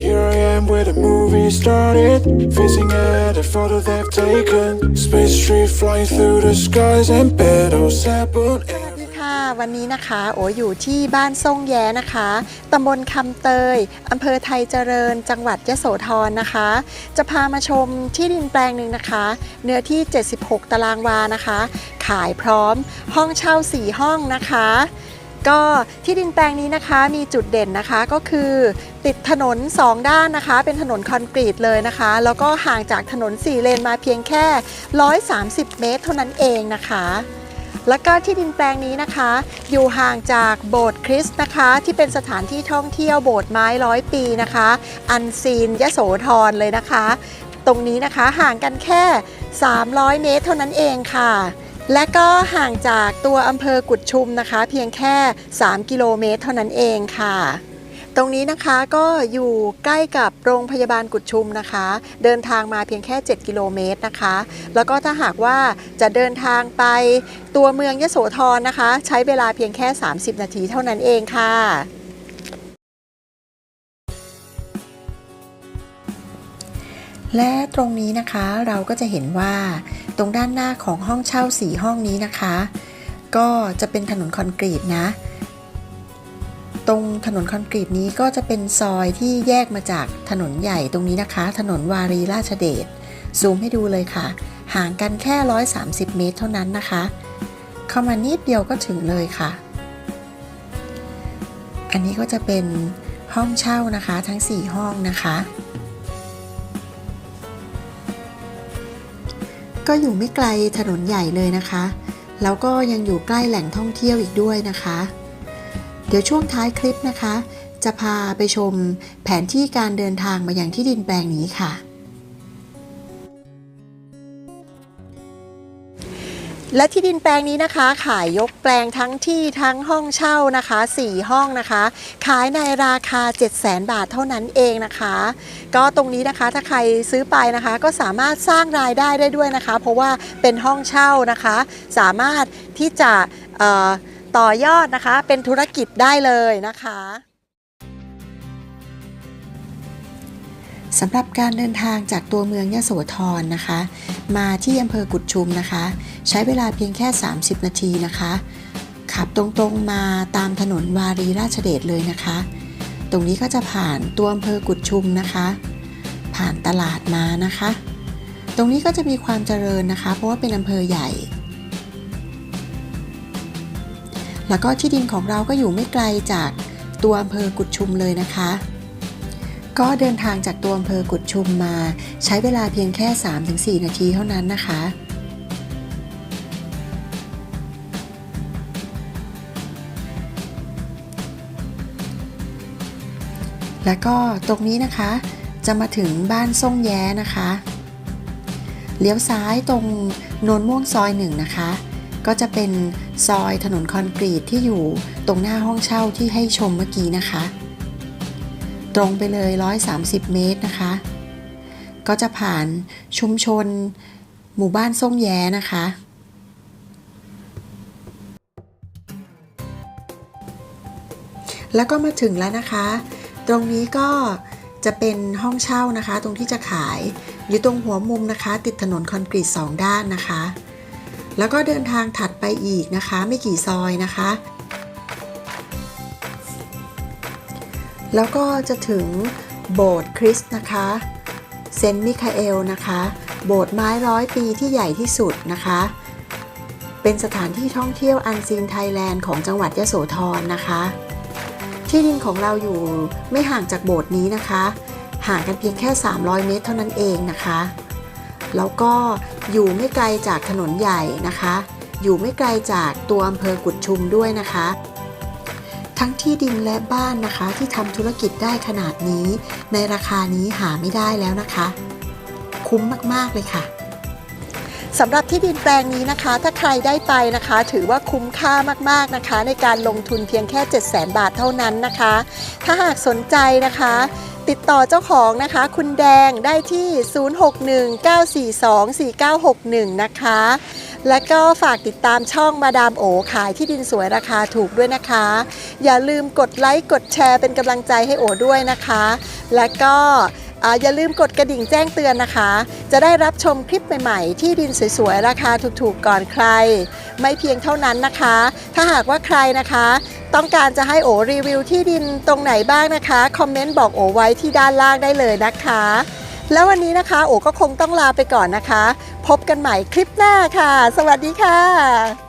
Here I am where the movie started, facing at a photo they've taken. Space tree flying through the skies and petals happen สวัสดีค่ะวันนี้นะคะโออยู่ที่บ้านซ่งแย้นะคะตำบลคำเตยอำเภอไทยเจริญ จังหวัดยะโสธรนะคะ จะพามาชมที่ดินแปลงหนึ่งนะคะ เนื้อที่ 76 ตารางวานะคะ ขายพร้อมห้องเช่า 4 ห้องนะคะ ก็ที่ดินแปลงนี้นะคะมีจุดเด่นนะคะก็คือติดถนน 2 ด้านนะคะ เป็นถนนคอนกรีตเลยนะคะ แล้วก็ห่างจากถนน 4 เลนมาเพียงแค่ 130 เมตร เท่านั้นเองนะคะ แล้วก็ที่ดินแปลงนี้นะคะ อยู่ห่างจากโบสถ์คริสต์นะคะ ที่เป็นสถานที่ท่องเที่ยวโบสถ์ไม้ร้อยปีนะคะ อันซีนยโสธรเลยนะคะ ตรงนี้นะคะห่างกันแค่ 300 เมตร เท่านั้นเองค่ะ และก็ห่างจากตัวอำเภอกุดชุมนะคะ เพียงแค่ 3 กิโลเมตรเท่านั้นเองค่ะ ตรงนี้นะคะก็อยู่ใกล้กับโรงพยาบาลกุดชุมนะคะ เดินทางมาเพียงแค่ 7 กิโลเมตรนะคะ แล้วก็ถ้าหากว่าจะเดินทางไปตัวเมืองยโสธรนะคะ ใช้เวลาเพียงแค่ 30 นาทีเท่านั้นเองค่ะ และตรงนี้นะคะเราก็จะเห็นว่าตรงด้านหน้าของห้องเช่า4ห้องนี้นะคะ ก็จะเป็นถนนคอนกรีตนะ ตรงถนนคอนกรีตนี้ก็จะเป็นซอยที่แยกมาจากถนนใหญ่ตรงนี้นะคะ ถนนวารีราชเดชซูมให้ดูเลยค่ะ ห่างกันแค่ 130 เมตรเท่านั้นนะคะ เข้ามานิดเดียวก็ถึงเลยค่ะ อันนี้ก็จะเป็นห้องเช่านะคะทั้ง 4 ห้องนะคะ ก็อยู่ไม่ไกลถนนใหญ่เลยนะคะ แล้วก็ยังอยู่ใกล้แหล่งท่องเที่ยวอีกด้วยนะคะ เดี๋ยวช่วงท้ายคลิปนะคะ จะพาไปชมแผนที่การเดินทางมายังที่ดินแปลงนี้ค่ะ และที่ดินแปลงนี้นะคะ ขายยกแปลงทั้งที่ทั้งห้องเช่านะคะ 4 ห้องนะคะ ขายในราคา 7 0 0 0 0 0 บาทเท่านั้นเองนะคะ ก็ตรงนี้นะคะถ้าใครซื้อไปนะคะ ก็สามารถสร้างรายได้ได้ด้วยนะคะ เพราะว่าเป็นห้องเช่านะคะ สามารถที่จะต่อยอดนะคะ เป็นธุรกิจได้เลยนะคะ สำหรับการเดินทางจากตัวเมืองยโสธรนะคะ มาที่อำเภอกุดชุมนะคะ ใช้เวลาเพียงแค่ 30 นาทีนะคะ ขับตรงๆมาตามถนนวารีราชเดชเลยนะคะ ตรงนี้ก็จะผ่านตัวอำเภอกุดชุมนะคะ ผ่านตลาดมานะคะ ตรงนี้ก็จะมีความเจริญนะคะ เพราะว่าเป็นอำเภอใหญ่ แล้วก็ที่ดินของเราก็อยู่ไม่ไกลจากตัวอำเภอกุดชุมเลยนะคะ ก็เดินทางจากตัวอำเภอกุดชุมมา ใช้เวลาเพียงแค่ 3-4 นาทีเท่านั้นนะคะ แล้วก็ตรงนี้นะคะ จะมาถึงบ้านซ่งแย้นะคะเลี้ยวซ้ายตรงโนนม่วงซอยหนึ่งนะคะ ก็จะเป็นซอยถนนคอนกรีตที่อยู่ตรงหน้าห้องเช่าที่ให้ชมเมื่อกี้นะคะ ตรงไปเลย 130 เมตรนะคะ ก็จะผ่านชุมชนหมู่บ้านซ่งแย้นะคะ แล้วก็มาถึงแล้วนะคะ ตรงนี้ก็จะเป็นห้องเช่านะคะ ตรงที่จะขายอยู่ตรงหัวมุมนะคะ ติดถนนคอนกรีตสองด้านนะคะ แล้วก็เดินทางถัดไปอีกนะคะ ไม่กี่ซอยนะคะ แล้วก็จะถึงโบสถ์คริสต์นะคะเซนต์มิคาเอลนะคะ โบสถ์ไม้ร้อยปีที่ใหญ่ที่สุดนะคะ เป็นสถานที่ท่องเที่ยวอันซีนไทยแลนด์ของจังหวัดยโสธรนะคะ ที่ดินของเราอยู่ไม่ห่างจากโบสถ์นี้นะคะ ห่างกันเพียงแค่ 300 เมตรเท่านั้นเองนะคะ แล้วก็อยู่ไม่ไกลจากถนนใหญ่นะคะ อยู่ไม่ไกลจากตัวอำเภอกุดชุมด้วยนะคะ ทั้งที่ดินและบ้านนะคะ ที่ทำธุรกิจได้ขนาดนี้ ในราคานี้หาไม่ได้แล้วนะคะ คุ้มมากๆเลยค่ะ สำหรับที่ดินแปลงนี้นะคะ ถ้าใครได้ไปนะคะ ถือว่าคุ้มค่ามากๆนะคะ ในการลงทุนเพียงแค่ 7 0 0 0 0 0 บาทเท่านั้นนะคะ ถ้าหากสนใจนะคะ ติดต่อเจ้าของนะคะ คุณแดงได้ที่ 0619424961 นะคะ และก็ฝากติดตามช่องมาดามโอขายที่ดินสวยราคาถูกด้วยนะคะ อย่าลืมกดไลค์กดแชร์เป็นกำลังใจให้โอด้วยนะคะ และก็ อย่าลืมกดกระดิ่งแจ้งเตือนนะคะ จะได้รับชมคลิปใหม่ๆ ที่ดินสวยๆ ราคาถูกๆ ก่อนใคร ไม่เพียงเท่านั้นนะคะ ถ้าหากว่าใครนะคะ ต้องการจะให้โอรีวิวที่ดินตรงไหนบ้างนะคะ คอมเมนต์บอกโอไว้ที่ด้านล่างได้เลยนะคะแล้ววันนี้นะคะ โอก็คงต้องลาไปก่อนนะคะ พบกันใหม่คลิปหน้าค่ะ สวัสดีค่ะ